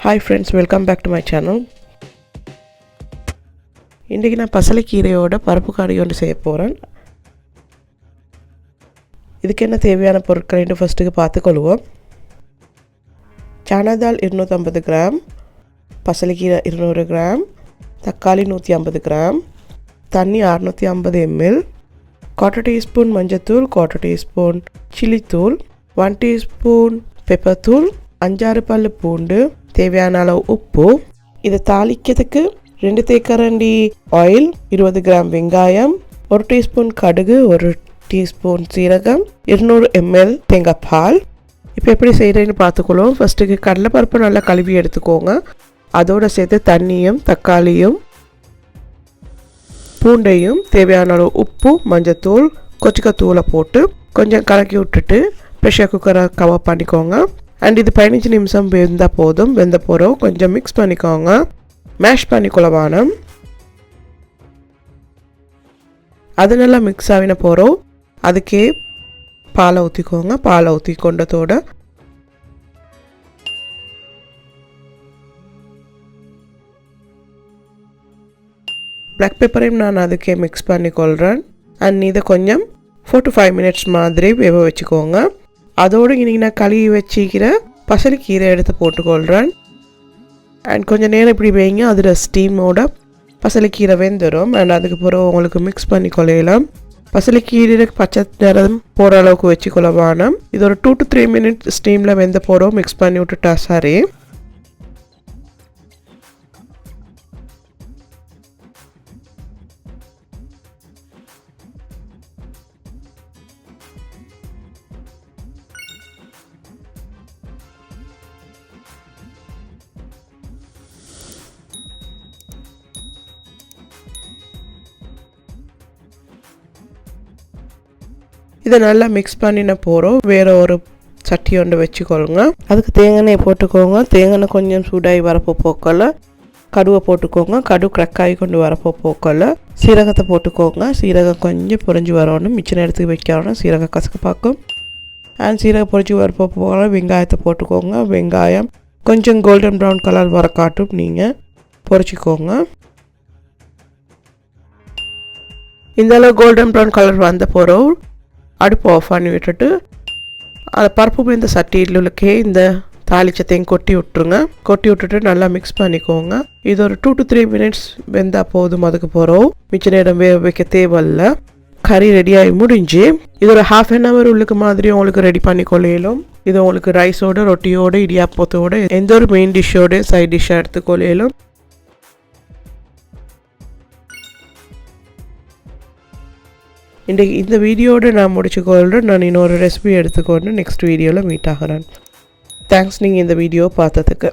Hi friends welcome back to my channel இன்றைக்கி நான் பசலைக்கீரையோட பருப்பு காரி ஒன்று செய்ய போகிறேன் இதுக்கு என்ன தேவையான பொருட்கள்னு ஃபஸ்ட்டுக்கு பார்த்துக்கொள்வோம் சனா தால் இருநூற்றம்பது கிராம் பசலைக்கீரை இருநூறு கிராம் தக்காளி நூற்றி ஐம்பது கிராம் தண்ணி அறநூற்றி ஐம்பது எம்எல் குவார்ட்டர் டீஸ்பூன் மஞ்சத்தூள் குவார்ட்டர் டீஸ்பூன் சில்லித்தூள் ஒன் டீஸ்பூன் பெப்பர் தூள் அஞ்சாறு பல் பூண்டு தேவையான அளவு உப்பு. இதை தாளிக்கிறதுக்கு ரெண்டு தேக்கரண்டி ஆயில் இருபது கிராம் வெங்காயம் ஒரு டீஸ்பூன் கடுகு ஒரு டீஸ்பூன் சீரகம் இருநூறு எம்எல் தேங்காய் பால். இப்போ எப்படி செய்கிறேன்னு பார்த்துக்கொள்வோம். ஃபஸ்ட்டுக்கு கடலைப்பருப்பு நல்லா கழுவி எடுத்துக்கோங்க. அதோடு சேர்த்து தண்ணியும் தக்காளியும் பூண்டையும் தேவையான அளவு உப்பு மஞ்சத்தூள் கொச்சிக்கத்தூளை போட்டு கொஞ்சம் கலக்கி விட்டுட்டு ப்ரெஷர் குக்கரை கவர் பண்ணிக்கோங்க. அண்ட் இது பதினஞ்சு நிமிஷம் வெந்தால் போதும். வெந்த போகிறோம் கொஞ்சம் மிக்ஸ் பண்ணிக்கோங்க. மேஷ் பண்ணிக்கொள்ள வானம் அது நல்லா மிக்ஸ் ஆகின போகிறோம் அதுக்கே பாலை ஊற்றிக்கோங்க பாலை ஊற்றி கொண்டதோட பிளாக் பெப்பரையும் நான் அதுக்கே மிக்ஸ் பண்ணிக்கொள்கிறேன் அண்ட் இதை கொஞ்சம் ஃபோர் டு ஃபைவ் மினிட்ஸ் மாதிரி வேக வச்சுக்கோங்க. அதோடு இன்னைக்கு நான் கழுவி வச்சிக்கிற பசலிக்கீரை எடுத்து போட்டுக்கொள்கிறேன் அண்ட் கொஞ்சம் நேரம் இப்படி வைங்க அதில் ஸ்டீமோட பசலிக்கீரை வெந்துடும் அண்ட் அதுக்கு பிறகு உங்களுக்கு மிக்ஸ் பண்ணி கொள்ளையலாம் பசலிக்கீரை பச்சை நிறம் போகிற அளவுக்கு வச்சு வேணாம் இது ஒரு டூ டு த்ரீ மினிட்ஸ் ஸ்டீமில் வெந்த போகிறோம் மிக்ஸ் பண்ணி விட்டுட்டா சரி. இதை நல்லா மிக்ஸ் பண்ணின போகிறோம் வேறு ஒரு சட்டி ஒன்று வச்சுக்கொள்ளுங்க அதுக்கு தேங்காய் போட்டுக்கோங்க. தேங்காய் கொஞ்சம் சூடாகி வரப்போ போக்கல. கடுவை போட்டுக்கோங்க. கடு ஆகி கொண்டு வரப்போ போக்கல. சீரகத்தை போட்டுக்கோங்க. சீரகம் கொஞ்சம் பொறிஞ்சு வரணும். மிச்ச நேரத்துக்கு வைக்கணும் சீரகம் கசக்க பார்க்கும் அண்ட் சீரகம் பொறிஞ்சு வரப்போ போகல வெங்காயத்தை போட்டுக்கோங்க. வெங்காயம் கொஞ்சம் கோல்டன் ப்ரௌன் கலர் வர காட்டும். நீங்கள் பொறிச்சிக்கோங்க இந்த அளவு கோல்டன் ப்ரௌன் கலர் வந்த போகிறோம் அடுப்பு ஆஃப் பண்ணி விட்டுட்டு அதை பருப்பு மீந்த சட்டியில் உள்ளக்கே இந்த தாளிச்சத்தையும் கொட்டி விட்டுருங்க. கொட்டி விட்டுட்டு நல்லா மிக்ஸ் பண்ணிக்கோங்க. இது ஒரு டூ டு த்ரீ மினிட்ஸ் வெந்தால் போதும் அதுக்கு போகிறோம் மிச்ச நேரம் வேக வைக்க தேவையில்ல. கறி ரெடியாகி முடிஞ்சு இது ஒரு ஹாஃப் அன் ஹவர் உள்ளுக்கு மாதிரி உங்களுக்கு ரெடி பண்ணி கொள்ளையிலும். இது உங்களுக்கு ரைஸோட ரொட்டியோட இடியாப்பத்தோட எந்த ஒரு மெயின் டிஷ்ஷோட சைட் டிஷ்ஷாக எடுத்துக்கொள்ளையிலும் இன்றைக்கு இந்த வீடியோடு நான் முடிச்சுக்கொள்கிறேன் நான் இன்னொரு ரெசிபி எடுத்துக்கொண்டு நெக்ஸ்ட் வீடியோவில் மீட் ஆகிறேன். தேங்க்ஸ் நீங்கள் இந்த வீடியோ பார்த்ததுக்கு.